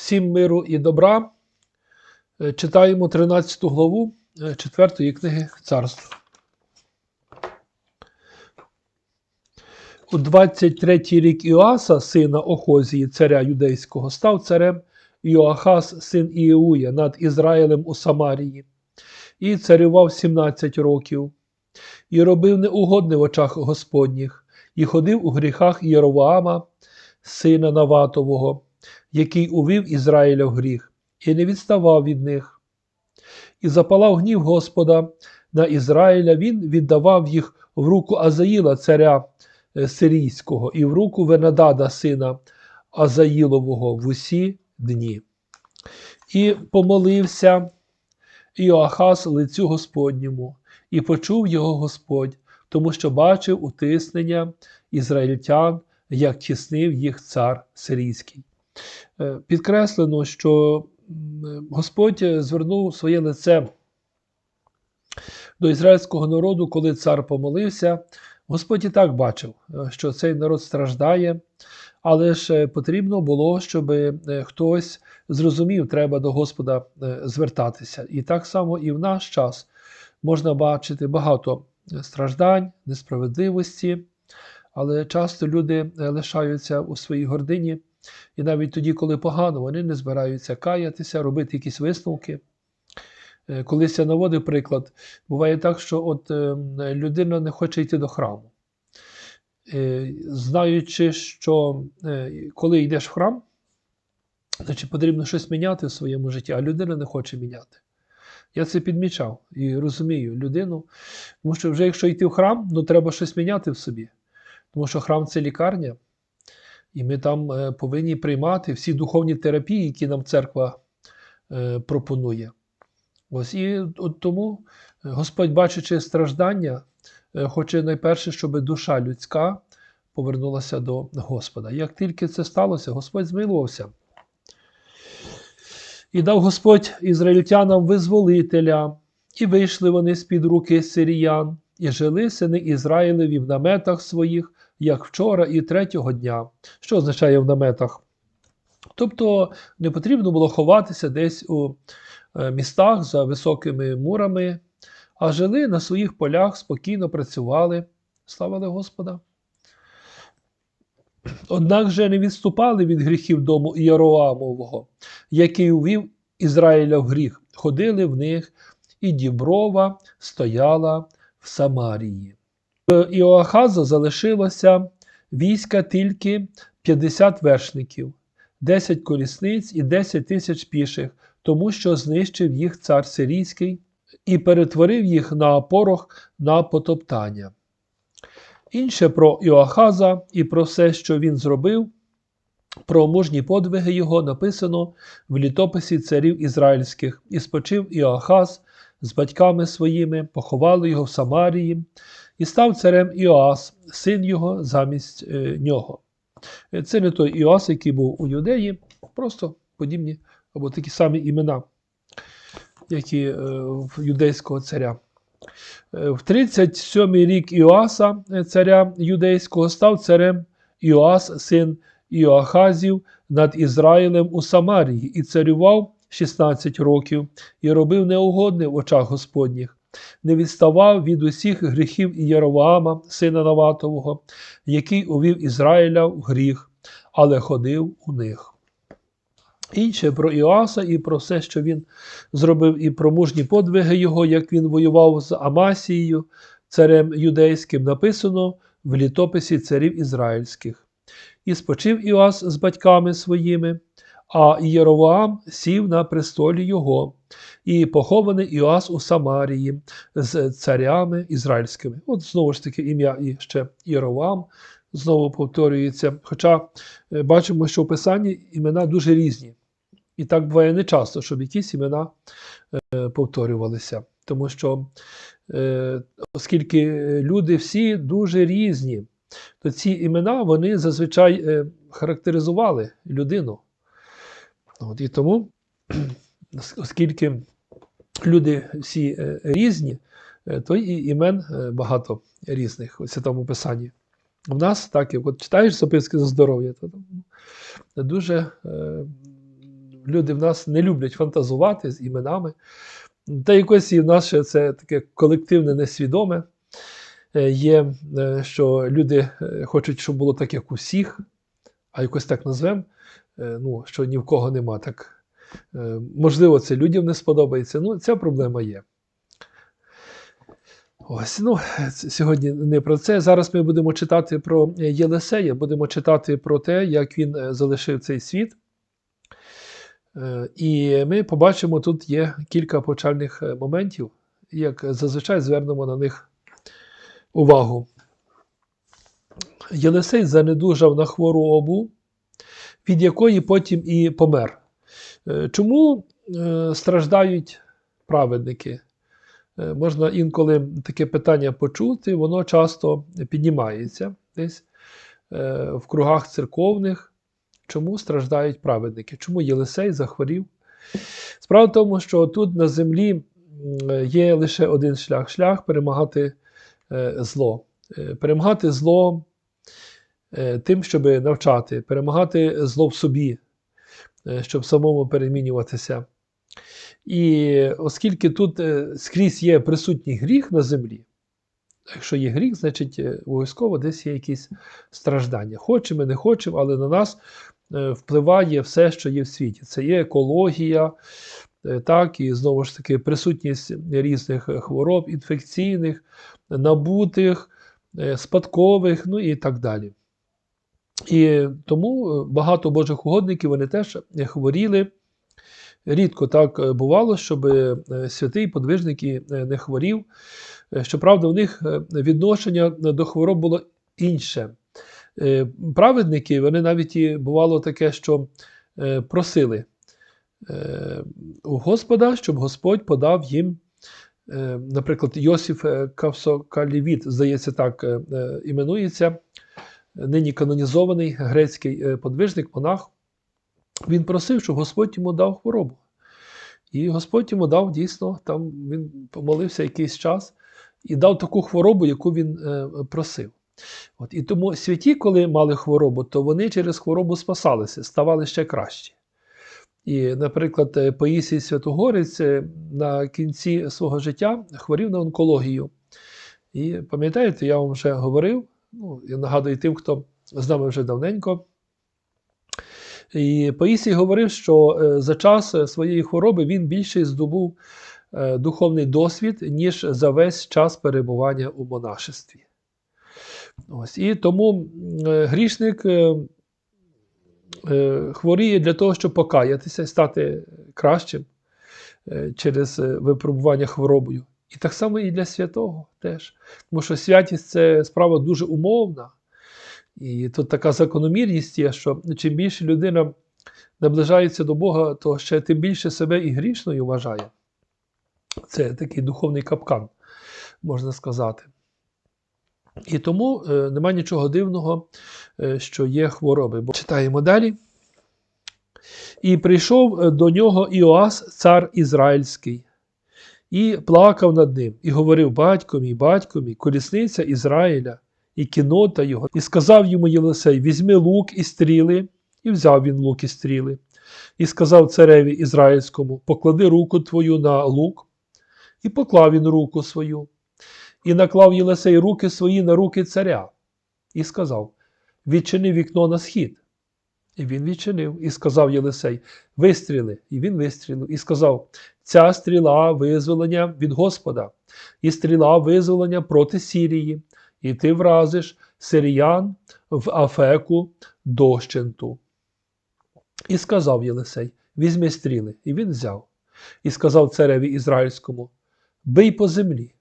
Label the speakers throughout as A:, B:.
A: Всім миру і добра. Е, Читаємо 13 главу 4 книги Царств. У 23 рік Іоаса, сина Охозії, царя юдейського, став царем Йоахаз, син Іеуя, над Ізраїлем у Самарії, і царював 17 років, і робив неугодне в очах Господніх, і ходив у гріхах Єроваама, сина Наватового, який увів Ізраїля в гріх, і не відставав від них. І запалав гнів Господа на Ізраїля, він віддавав їх в руку Азаїла, царя е, сирійського, і в руку Венадада, сина Азаїлового, в усі дні. І помолився Іоахаз лицю Господньому, і почув його Господь, тому що бачив утиснення ізраїльтян, як тіснив їх цар сирійський. Е, Підкреслено, що Господь звернув своє лице до ізраїльського народу, коли цар помолився. Господь і так бачив, е, що цей народ страждає, але ж е, потрібно було, щоб е, хтось зрозумів, треба до Господа е, звертатися. І так само і в наш час можна бачити багато страждань, несправедливості, але часто люди е, лишаються у своїй гордині, і навіть тоді, коли погано, вони не збираються каятися, робити якісь висновки. Е, Колись я наводив приклад, буває так, що от е, людина не хоче йти до храму. Е, Знаючи, що коли йдеш в храм, значить потрібно щось міняти в своєму житті, а людина не хоче міняти. Я це підмічав і розумію людину, тому що вже якщо йти в храм, ну треба щось міняти в собі. Тому що храм це лікарня, і ми там е, повинні приймати всі духовні терапії, які нам церква е, пропонує. Ось і от тому Господь, бачачи страждання, е, хоче найперше, щоб душа людська повернулася до Господа. Як тільки це сталося, Господь змилувався. І дав Господь ізраїльтянам визволителя, і вийшли вони з-під руки сиріян, і жили сини Ізраїлеві в наметах своїх, як вчора і третього дня. Що означає в наметах? Тобто не потрібно було ховатися десь у е, містах за високими мурами, а жили на своїх полях, спокійно працювали, славили Господа. Однак же не відступали від гріхів дому Ієроамового, який увів Ізраїля в гріх, ходили в них, і Діброва стояла в Самарії. В Іоахаза залишилося війська тільки 50 вершників, 10 колісниць і 10 тисяч піших, тому що знищив їх цар Сирійський і перетворив їх на порох на потоптання. Інше про Іоахаза і про все, що він зробив, про мужні подвиги його написано в літописі царів ізраїльських. І спочив Іоахаз з батьками своїми, поховали його в Самарії, і став царем Іоас, син його замість е, нього. Е, Це не той Іоас, який був у Юдеї, просто подібні або такі самі імена, які е, в юдейського царя. В 37-й рік Іоаса, царя юдейського, став царем Іоас, син Іоахазів, над Ізраїлем у Самарії, і царював 16 років, і робив неугодне в очах Господніх, не відставав від усіх гріхів Єроваама, сина Наватового, який увів Ізраїля в гріх, але ходив у них. Інше про Іоаса і про все, що він зробив, і про мужні подвиги його, як він воював з Амасією, царем юдейським, написано в літописі царів ізраїльських. І спочив Іоас з батьками своїми, а Єровоам сів на престолі його, і похований Іоас у Самарії з царями ізраїльськими. От знову ж таки ім'я і ще Єровоам знову повторюється. Хоча е, бачимо, що в Писанні імена дуже різні. І так буває не часто, щоб якісь імена е, повторювалися. Тому що, е, оскільки люди всі дуже різні, то ці імена вони зазвичай характеризували людину. От, і тому, оскільки люди всі е, різні, е, то і імен е, багато різних у Святому Писанні. У нас так, як от читаєш записки за здоров'я, то дуже люди в нас не люблять фантазувати з іменами. Та якось і в нас ще це таке колективне несвідоме є, що люди хочуть, щоб було так, як у всіх, а якось так назвемо, ну, що ні в кого нема. Так, е, можливо, це людям не сподобається. Ну, ця проблема є. Ось, ну, сьогодні не про це. Зараз ми будемо читати про е, Єлисея, будемо читати про те, як він е, залишив цей світ. Е, І ми побачимо, тут є кілька почальних е, моментів, як зазвичай звернемо на них увагу. Єлисей занедужав на хворобу, від якої потім і помер. Е, Чому е, страждають праведники? Е, Можна інколи таке питання почути, воно часто піднімається десь в кругах церковних. Чому страждають праведники? Чому Єлисей захворів? Справа в тому, що тут на землі є лише один шлях шлях перемагати зло. Перемагати зло тим, щоб навчати, перемагати зло в собі, е, щоб самому перемінюватися. І оскільки тут е, скрізь є присутній гріх на землі, якщо є гріх, значить е, обов'язково десь є якісь страждання. Хочемо, не хочемо, але на нас е, впливає все, що є в світі. Це є екологія, е, так, і знову ж таки присутність різних е, хвороб, інфекційних, набутих, е, спадкових, ну і так далі. І тому е, багато Божих угодників вони теж е, хворіли. Рідко так е, бувало, щоб святий подвижник і, не хворів. Щоправда, у них відношення до хвороб було інше. Праведники, вони навіть і бувало таке, що просили у Господа, щоб Господь подав їм, наприклад, Йосиф Кавсокалівіт, здається, так іменується, нині канонізований грецький е, подвижник, монах. Він просив, щоб Господь йому дав хворобу. І Господь йому дав дійсно, там він помолився якийсь час і дав таку хворобу, яку він е, просив. От, і тому святі, коли мали хворобу, то вони через хворобу спасалися, ставали ще кращі. І, наприклад, е, Паїсій Святогорець на кінці свого життя хворів на онкологію. І пам'ятаєте, я вам вже говорив, ну, я нагадую тим, хто з нами вже давненько. І Паїсій говорив, що е, за час е, своєї хвороби він більше здобув е, духовний досвід, ніж за весь час перебування у монашестві. Ось. І тому грішник хворіє для того, щоб покаятися стати кращим через випробування хворобою. І так само і для святого теж. Тому що святість це справа дуже умовна. І тут така закономірність є, що чим більше людина наближається до Бога, то ще тим більше себе і грішною вважає. Це такий духовний капкан, можна сказати. І тому е, нема нічого дивного, е, що є хвороби. Бо читаємо далі. І прийшов е, до нього Іоас, цар Ізраїльський, і плакав над ним, і говорив: Батько мій, батько мій, колісниця Ізраїля, і кінота його, і сказав йому Єлисей: Візьми лук і стріли, і взяв він лук і стріли, і сказав цареві Ізраїльському: Поклади руку твою на лук, і поклав він руку свою, і наклав Єлисей руки свої на руки царя, і сказав: Відчини вікно на схід. І він відчинив, і сказав Єлисей: Вистріли, і він вистрілив, і сказав: Ця стріла визволення від Господа, і стріла визволення проти Сірії, і ти вразиш сиріян в Афеку дощенту. І сказав Єлисей: Візьми стріли, і він взяв, і сказав цареві ізраїльському: Бий по землі.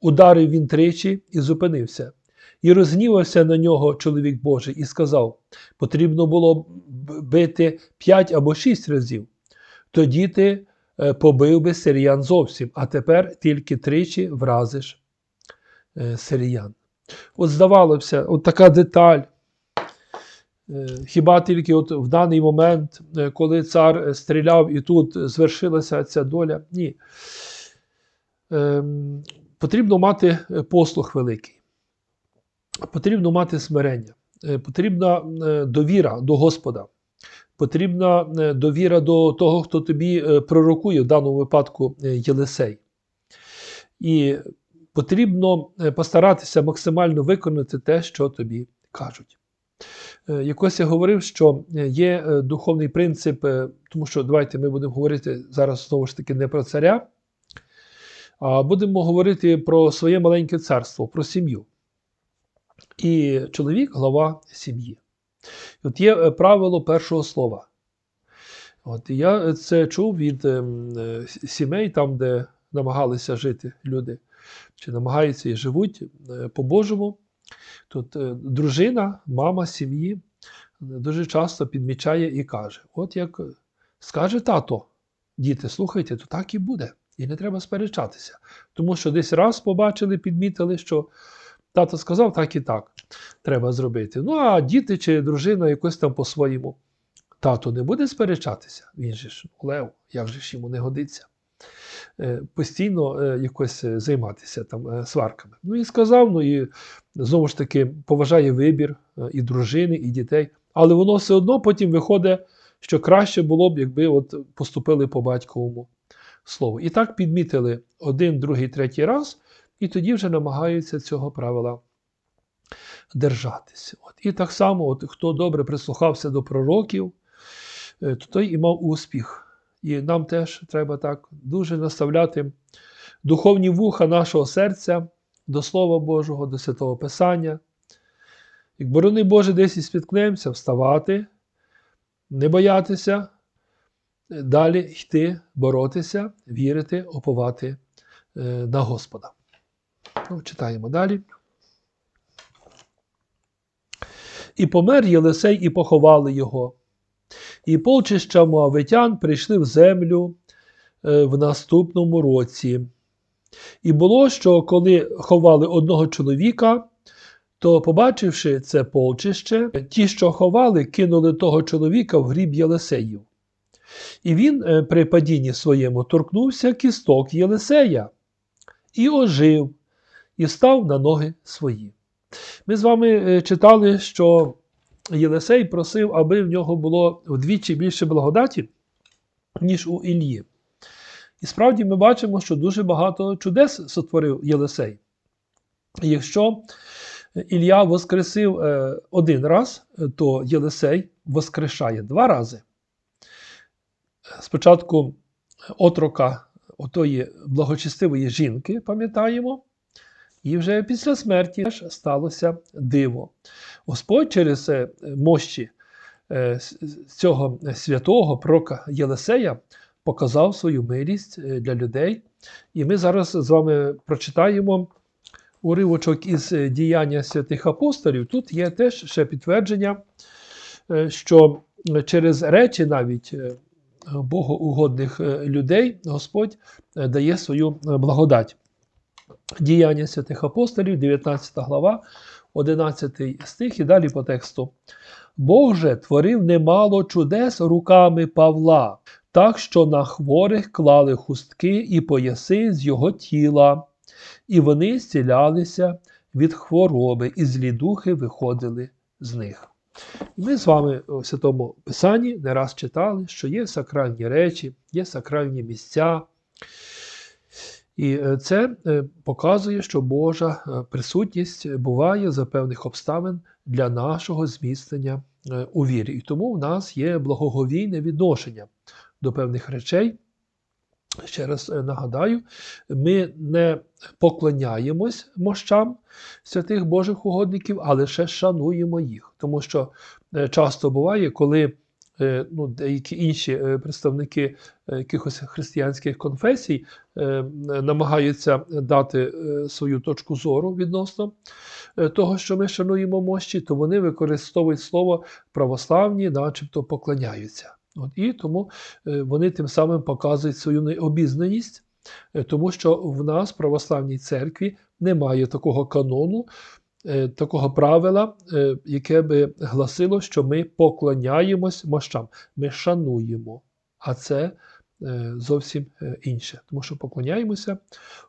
A: Ударив він тричі і зупинився. І розгнівався на нього чоловік Божий і сказав: потрібно було бити п'ять або шість разів. Тоді ти е, побив би сиріян зовсім, а тепер тільки тричі вразиш е, сиріян. От здавалося, от така деталь. Е, Хіба тільки от в даний момент, коли цар стріляв і тут звершилася ця доля? Ні. Ем, Потрібно мати послух великий. Потрібно мати смирення, е, потрібна е, довіра до Господа. потрібна е, довіра до того, хто тобі пророкує, в даному випадку Єлисей. І потрібно постаратися максимально виконати те, що тобі кажуть. Якось я говорив, що є духовний принцип, тому що давайте ми будемо говорити зараз знову ж таки не про царя, а будемо говорити про своє маленьке царство, про сім'ю. І чоловік глава сім'ї. От є е, правило першого слова. От, я це чув від ем, е, сімей, там, де намагалися жити люди, чи намагаються і живуть е, по-божому. Тут е, дружина, мама сім'ї е, дуже часто підмічає і каже: от як скаже тато, діти, слухайте, то так і буде. І не треба сперечатися. Тому що десь раз побачили, підмітили, що тато сказав, так і так треба зробити. Ну, а діти чи дружина якось там по-своєму. Тато не буде сперечатися, він же ж лев, як же ж йому не годиться. Е, Постійно е, якось е, займатися там сварками. Ну і сказав, ну і знову ж таки поважає вибір і дружини, і дітей, але воно все одно потім виходить, що краще було б, якби от поступили по батьковому слову. І так підмітили один, другий, третій раз, і тоді вже намагаються цього правила держатися. От. І так само, от, хто добре прислухався до пророків, е, то той і мав успіх. І нам теж треба так дуже наставляти духовні вуха нашого серця до Слова Божого, до Святого Писання. Як борони Боже, десь і спіткнемося, вставати, не боятися, далі йти, боротися, вірити, оповати е, на Господа. Ну, читаємо далі. І помер Єлисей, і поховали його. І полчища Моавитян прийшли в землю е, в наступному році. І було, що коли ховали одного чоловіка, то, побачивши це полчище, ті, що ховали, кинули того чоловіка в гріб Єлисеїв. І він е, при падінні своєму торкнувся кісток Єлисея і ожив, і став на ноги свої. Ми з вами е, читали, що Єлисей просив, аби в нього було вдвічі більше благодаті, ніж у Іллі. І справді ми бачимо, що дуже багато чудес сотворив Єлисей. Якщо Ілля воскресив е, один раз, то Єлисей воскрешає два рази. Спочатку отрока отої благочестивої жінки, пам'ятаємо, і вже після смерті теж сталося диво. Господь через е, мощі е, цього святого пророка Єлисея показав свою милість е, для людей. І ми зараз з вами прочитаємо уривочок із діяння святих апостолів. Тут є теж ще підтвердження, що через речі навіть богоугодних людей Господь дає свою благодать. Діяння святих апостолів, 19 глава, 11 стих і далі по тексту. Бог же творив немало чудес руками Павла, так що на хворих клали хустки і пояси з його тіла, і вони зцілялися від хвороби, і злі духи виходили з них. Ми з вами у Святому Писанні не раз читали, що є сакральні речі, є сакральні місця. І е, це е, показує, що Божа е, присутність буває за певних обставин для нашого зміцнення у вірі. І тому в нас є благоговійне відношення до певних речей. Ще раз нагадаю, ми не поклоняємось мощам святих Божих угодників, а лише шануємо їх. Тому що часто буває, коли ну, деякі інші представники якихось християнських конфесій намагаються дати свою точку зору відносно того, що ми шануємо мощі, то вони використовують слово православні, начебто поклоняються. От, І тому вони тим самим показують свою необізнаність, тому що в нас, православній церкві, немає такого канону, такого правила, яке би гласило, що ми поклоняємось мощам, ми шануємо. А це зовсім інше, тому що поклоняємося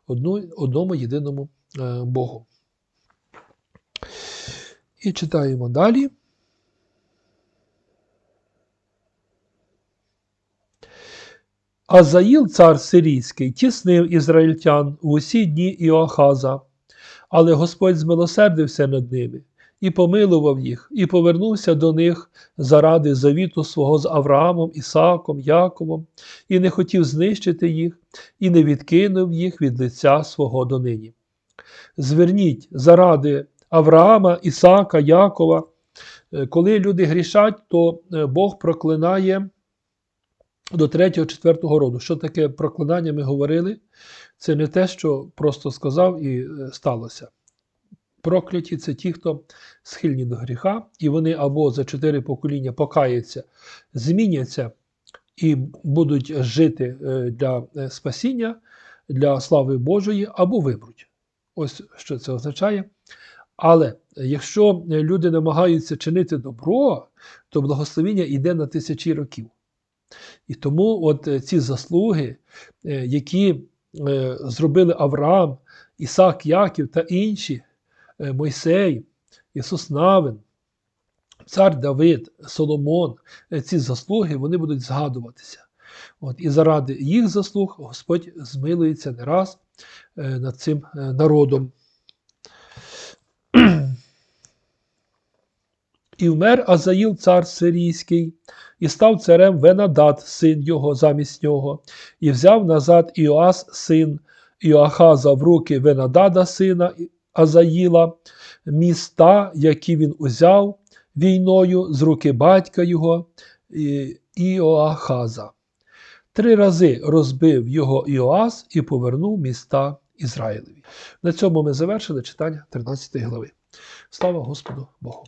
A: одну, одному єдиному Богу. І читаємо далі. Азаїл, цар сирійський, тіснив ізраїльтян в усі дні Іоахаза, але Господь змилосердився над ними і помилував їх, і повернувся до них заради завіту свого з Авраамом, Ісааком, Яковом, і не хотів знищити їх, і не відкинув їх від лиця свого донині. Зверніть заради Авраама, Ісаака, Якова. Е, Коли люди грішать, то е, Бог проклинає до третього, четвертого роду. Що таке проклинання, ми говорили? Це не те, що просто сказав і е, сталося. Прокляті це ті, хто схильні до гріха, і вони або за чотири покоління покаються, зміняться і будуть жити е, для е, спасіння, для слави Божої, або вимруть. Ось що це означає. Але якщо люди намагаються чинити добро, то благословіння йде на тисячі років. І тому от е, ці заслуги, е, які е, зробили Авраам, Ісак, Яків та інші, Мойсей, Ісус Навин, цар Давид, Соломон, ці заслуги вони будуть згадуватися. От, і заради їх заслуг Господь змилується не раз над цим народом. І вмер Азаїл, цар сирійський, і став царем Венадат, син його замість нього, і взяв назад Іоас, син Іоахаза, в руки Венадада, сина Азаїла, міста, які він узяв війною з руки батька його Іоахаза. Три рази розбив його Іоас і повернув міста Ізраїлеві. На цьому ми завершили читання 13 глави. Слава Господу Богу!